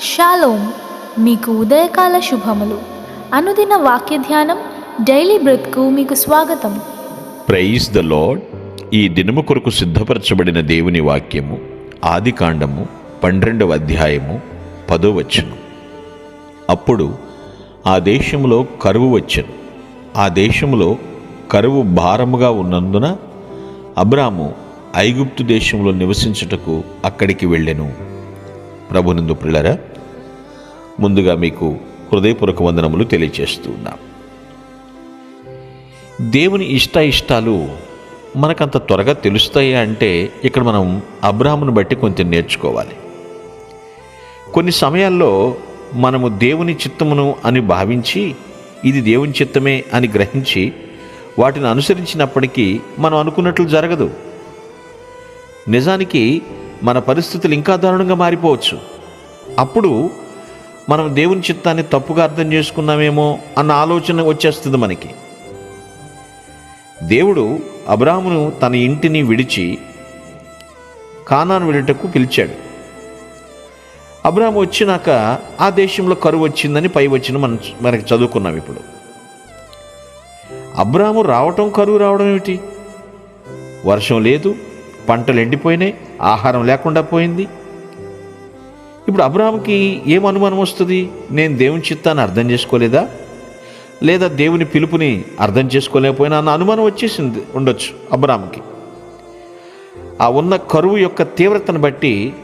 Shalom మీకు ఉదయకాల శుభములు. అనుదిన వాక్య ధ్యానం డైలీ బ్రెత్కు మీకు స్వాగతం. Praise the lord. ఈ దినము కొరకు సిద్ధపరచబడిన దేవుని వాక్యము ఆది కాండము పన్నెండవ అధ్యాయము పదో వచ్చును అప్పుడు ఆ దేశంలో కరువు వచ్చను. ఆ దేశంలో కరువు భారముగా ఉన్నందున అబ్రాము ఐగుప్తు దేశంలో నివసించుటకు అక్కడికి వెళ్ళెను. ప్రభునందు ప్రిలరా ముందుగా మీకు హృదయపూర్వక వందనములు తెలియచేస్తున్నాం దేవుని ఇష్ట ఇష్టాలు మనకంత త్వరగా తెలుస్తాయా అంటే ఇక్కడ మనం అబ్రాహ్మును బట్టి కొంచెం నేర్చుకోవాలి. కొన్ని సమయాల్లో మనము దేవుని చిత్తమును అని భావించి ఇది దేవుని చిత్తమే అని గ్రహించి వాటిని అనుసరించినప్పటికీ మనం అనుకున్నట్లు జరగదు. నిజానికి మన పరిస్థితులు ఇంకా దారుణంగా మారిపోవచ్చు. అప్పుడు మనం దేవుని చిత్తాన్ని తప్పుగా అర్థం చేసుకున్నామేమో అన్న ఆలోచన వచ్చేస్తుంది మనకి. దేవుడు అబ్రాహ్మును తన ఇంటిని విడిచి కానాను వెళ్ళటకు పిలిచాడు. అబ్రాహ్ము వచ్చినాక ఆ దేశంలో కరువు వచ్చిందని పై వచ్చిన మనం మనకి చదువుకున్నాం ఇప్పుడు. అబ్రాహ్ము రావటం కరువు రావడం ఏమిటి? వర్షం లేదు పంటలు ఎండిపోయినాయి ఆహారం లేకుండా పోయింది. ఇప్పుడు అబ్రాహాంకి ఏం అనుమానం వస్తుంది? నేను దేవుని చిత్తాన్ని అర్థం చేసుకోలేదా? లేదా దేవుని పిలుపుని అర్థం చేసుకోలేకపోయినా అన్న అనుమానం వచ్చేసింది ఉండొచ్చు అబ్రాహాంకి ఆ ఉన్న కరువు యొక్క తీవ్రతను బట్టి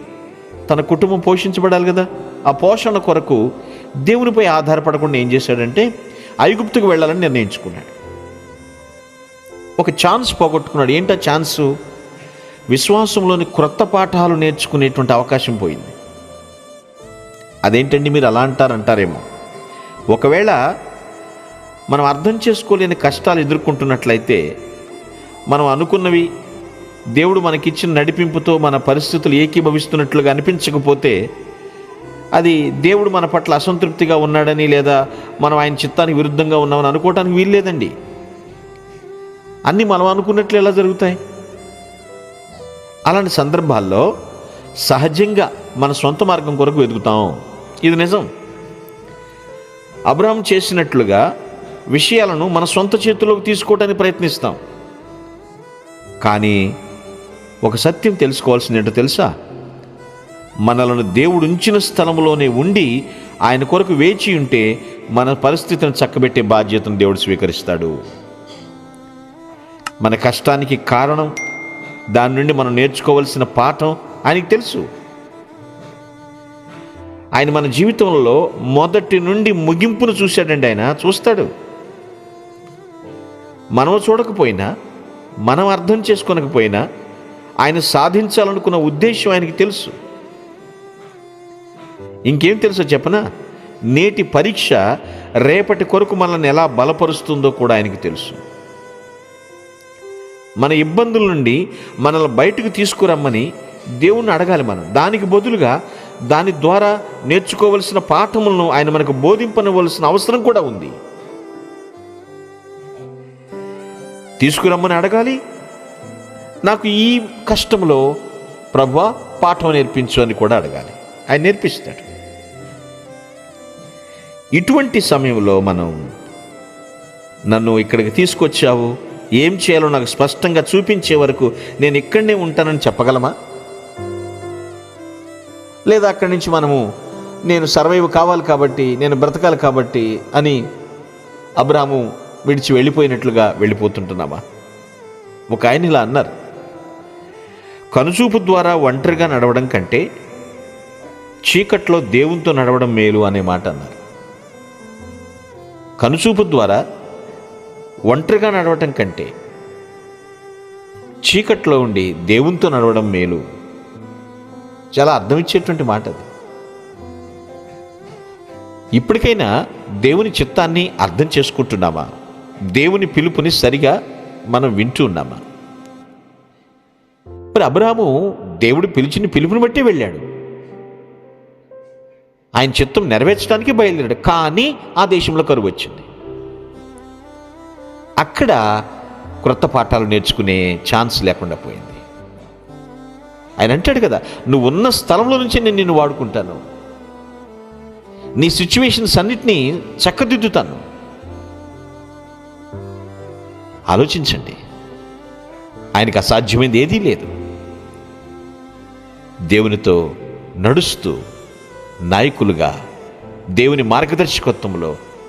తన కుటుంబం పోషించబడాలి కదా? ఆ పోషణ కొరకు దేవునిపై ఆధారపడకుండా ఏం చేశాడంటే ఐగుప్తుకు వెళ్ళాలని నిర్ణయించుకున్నాడు. ఒక ఛాన్స్ పోగొట్టుకున్నాడు. ఏంటా ఛాన్సు? విశ్వాసంలోని క్రొత్త పాఠాలు నేర్చుకునేటువంటి అవకాశం పోయింది. అదేంటండి మీరు అలా అంటారంటారేమో. ఒకవేళ మనం అర్థం చేసుకోలేని కష్టాలు ఎదుర్కొంటున్నట్లయితే మనం అనుకున్నవి దేవుడు మనకిచ్చిన నడిపింపుతో మన పరిస్థితులు ఏకీభవిస్తున్నట్లుగా అనిపించకపోతే అది దేవుడు మన పట్ల అసంతృప్తిగా ఉన్నాడని లేదా మనం ఆయన చిత్తానికి విరుద్ధంగా ఉన్నామని అనుకోవటానికి వీల్లేదండి. అన్నీ మనం అనుకున్నట్లు ఎలా జరుగుతాయి? అలాంటి సందర్భాల్లో సహజంగా మన సొంత మార్గం కొరకు వెతుకుతాం. ఇది నిజం. అబ్రహం చేసినట్లుగా విషయాలను మన సొంత చేతుల్లోకి తీసుకోవడానికి ప్రయత్నిస్తాం. కానీ ఒక సత్యం తెలుసుకోవాల్సింది ఏంటో తెలుసా? మనలను దేవుడు ఉంచిన స్థలంలోనే ఉండి ఆయన కొరకు వేచి ఉంటే మన పరిస్థితిని చక్కబెట్టే బాధ్యతను దేవుడు స్వీకరిస్తాడు. మన కష్టానికి కారణం దాని నుండి మనం నేర్చుకోవాల్సిన పాఠం ఆయనకి తెలుసు. ఆయన మన జీవితంలో మొదటి నుండి ముగింపును చూశాడండి ఆయన. చూస్తాడు. మనం చూడకపోయినా మనం అర్థం చేసుకోనకపోయినా ఆయన సాధించాలనుకున్న ఉద్దేశం ఆయనకి తెలుసు. ఇంకేం తెలుసో చెప్పనా? నేటి పరీక్ష రేపటి కొరకు మనల్ని ఎలా బలపరుస్తుందో కూడా ఆయనకి తెలుసు. మన ఇబ్బందుల నుండి మనల్ని బయటకు తీసుకురమ్మని దేవుణ్ణి అడగాలి మనం. దానికి బదులుగా దాని ద్వారా నేర్చుకోవలసిన పాఠములను ఆయన మనకు బోధింపనవలసిన అవసరం కూడా ఉంది. తీసుకురమ్మని అడగాలి. నాకు ఈ కష్టంలో ప్రభా పాఠం నేర్పించు అని కూడా అడగాలి. ఆయన నేర్పిస్తాడు. ఇటువంటి సమయంలో మనం నన్ను ఇక్కడికి తీసుకొచ్చావు? ఏం చేయాలో నాకు స్పష్టంగా చూపించే వరకు నేను ఇక్కడనే ఉంటానని చెప్పగలమా? లేదా అక్కడి నుంచి మనము నేను సర్వైవ్ కావాలి కాబట్టి నేను బ్రతకాలి కాబట్టి అని అబ్రాము విడిచి వెళ్ళిపోయినట్లుగా వెళ్ళిపోతుంటున్నామా? ఒక ఆయన ఇలా అన్నారు కనుచూపు ద్వారా ఒంటరిగా నడవడం కంటే చీకట్లో దేవునితో నడవడం మేలు అనే మాట అన్నారు. కనుచూపు ద్వారా ఒంటరిగా నడవటం కంటే చీకట్లో ఉండి దేవునితో నడవడం మేలు. చాలా అర్థం ఇచ్చేటువంటి మాట అది. ఇప్పటికైనా దేవుని చిత్తాన్ని అర్థం చేసుకుంటున్నామా? దేవుని పిలుపుని సరిగా మనం వింటూ ఉన్నామా? మరి అబ్రాహము దేవుడు పిలిచిన పిలుపుని బట్టి వెళ్ళాడు. ఆయన చిత్తం నెరవేర్చడానికి బయలుదేరాడు. కానీ ఆ దేశంలో కరువు వచ్చింది. అక్కడ క్రొత్త పాఠాలు నేర్చుకునే ఛాన్స్ లేకుండా పోయింది. ఆయన అంటాడు కదా నువ్వు ఉన్న స్థలంలో నుంచి నేను నిన్ను వాడుకుంటాను. నీ సిచ్యువేషన్స్ అన్నిటినీ చక్కదిద్దుతాను. ఆలోచించండి. ఆయనకు అసాధ్యమైంది ఏదీ లేదు. దేవునితో నడుస్తూ నాయకులుగా దేవుని మార్గదర్శకత్వంలో